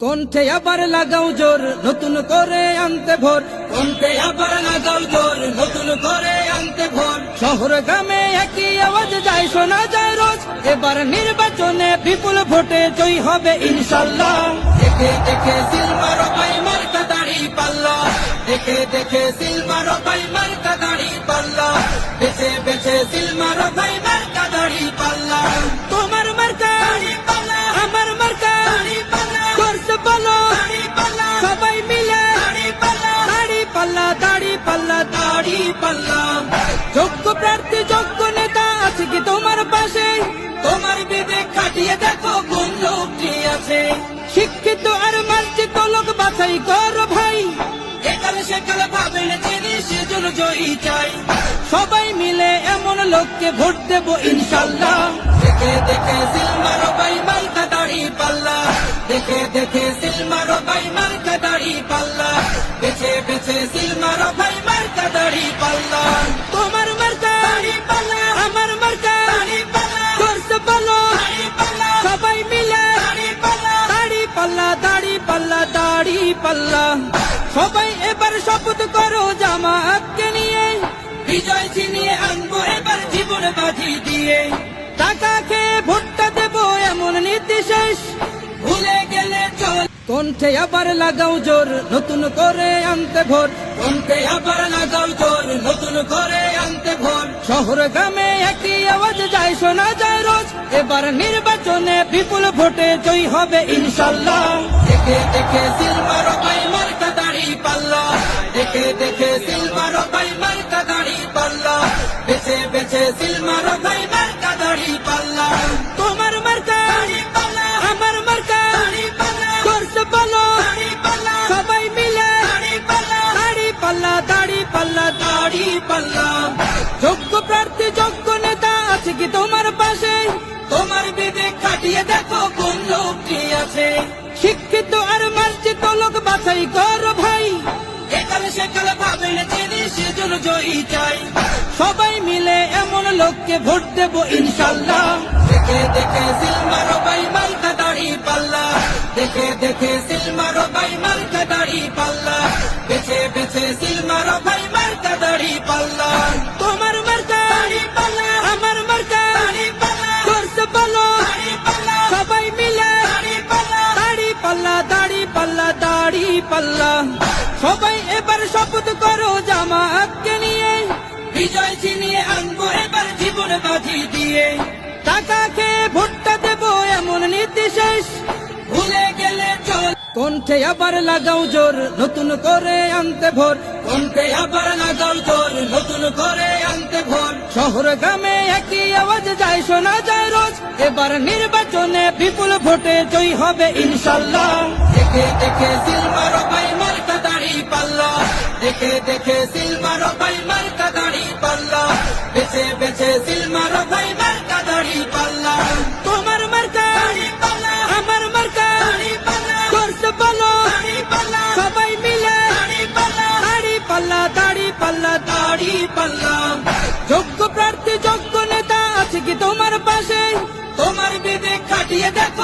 কণ্ঠে আবার লাগাও জোর, নতুন করে আনতে ভোর। কণ্ঠে আবার লাগাও জোর, নতুন করে আনতে ভোর। শহর গ্রামে একই আওয়াজ যায়, শোনা যায় রোজ। এবার নির্বাচনে বিপুল ভোটে জয়ী হবে ইনশাল্লাহ। দেখে দেখে সিলমার ভাই মার্কা দাড়ি পাল্লা। দেখে দেখে সিলমার ভাই মার্কা দাড়ি পাল্লা। বেছে বেছে সিলমার পাল্লা যোগ্য প্রার্থী, যোগ্য নেতা আছে কি তোমার পাশে? তোমার বিবেক খাটিয়ে দেখো কোন লোকটি আছে। শিক্ষিত আর মার্জিত লোক বাছাই করো ভাই। সেজন্য জয়ী চাই। সবাই মিলে এমন লোককে ভোট দেব ইনশাল্লাহ। দেখে দেখে সিলমারো বাই মার্কা দাড়ি পাল্লা। দেখে দেখে সিলমারো বাই মার্কা দাড়ি পাল্লা। পাল্লা, দাড়ি পাল্লা। সবাই এবার শপথ করো জামাতকে নিয়ে। বিজয় ছিনিয়ে আনব এবার জীবন বাজি দিয়ে। টাকা খেয়ে ভোটটা দেবো এমন নীতি শেষ ভুলে গেলে চল। কণ্ঠে আবার লাগাও জোর, নতুন করে আনতে ভোর কণ্ঠে আবার লাগাও জোর, নতুন করে আনতে ভোর শহর গ্রামে একই আওয়াজ যায়, শোনা যায় রোজ। এবার নির্বাচনে বিপুল ভোটে জয়ী হবে ইনশাল্লাহ। দেখে দেখে সিলমারো ভাই মার্কা দাড়ি পাল্লা। দেখে দেখে সিলমারো ভাই মার্কা দাড়ি পাল্লা। বেছে বেছে সিলমারো ভাই মার্কা দাড়ি পাল্লা। তোমার মার্কা আমার মার্কা করছে পাল্লা। সবাই মিলে দাড়ি পাল্লা দাড়ি পাল্লা দাড়ি পাল্লা। যোগ্য প্রার্থী, যোগ্য নেতা আছে কি তোমার পাশে? তোমার বিবেক খাটিয়ে দেখো কোন লোকটি আছে। শিক্ষিত আর মার্জিত লোক বাছাই কর ভাই। একাল সেকাল ভাবেন চিনি সেজন্য জয়ী চাই। সবাই মিলে এমন লোককে ভোট দেব ইনশাল্লাহ। দেখে দেখে সিলমারো বাই মার্কা দাড়ি পাল্লা। দেখে দেখে সিলমারো বাই মার্কা দাড়ি পাল্লা। বেছে বেছে সিলমারো বাই মার্কা দাড়ি পাল্লা। পাল্লা সবাই এবার শপথ করো জামাতকে নিয়ে। বিজয় ছিনিয়ে আনব এবার জীবন বাজি দিয়ে। টাকা খেয়ে ভোটটা দেবো এমন নীতি শেষ ভুলে গেলে চল। কণ্ঠে আবার লাগাও জোর, নতুন করে আনতে ভোর কণ্ঠে আবার লাগাও জোর, নতুন করে আনতে ভোর শহর গ্রামে একই আওয়াজ যায়, শোনা যায় রোজ। এবার নির্বাচনে বিপুল ভোটে জয়ী হবে ইনশাল্লাহ। দেখে দেখে দেখে দেখে সিলমারো ভাই মার্কা দাড়ি পাল্লা। বেছে বেছে সিলমারো ভাই মার্কা দাড়ি পাল্লা। তোমার মার্কা পাল্লা, আমার মার্কা পাল্লা। করছে দাড়ি পাল্লা, সবাই মিলে পাল্লা। দাড়ি পাল্লা দাড়ি পাল্লা যোগ্য প্রার্থী, যোগ্য নেতা আছে কি তোমার পাশে? তোমার বিবেক খাটিয়ে দেখো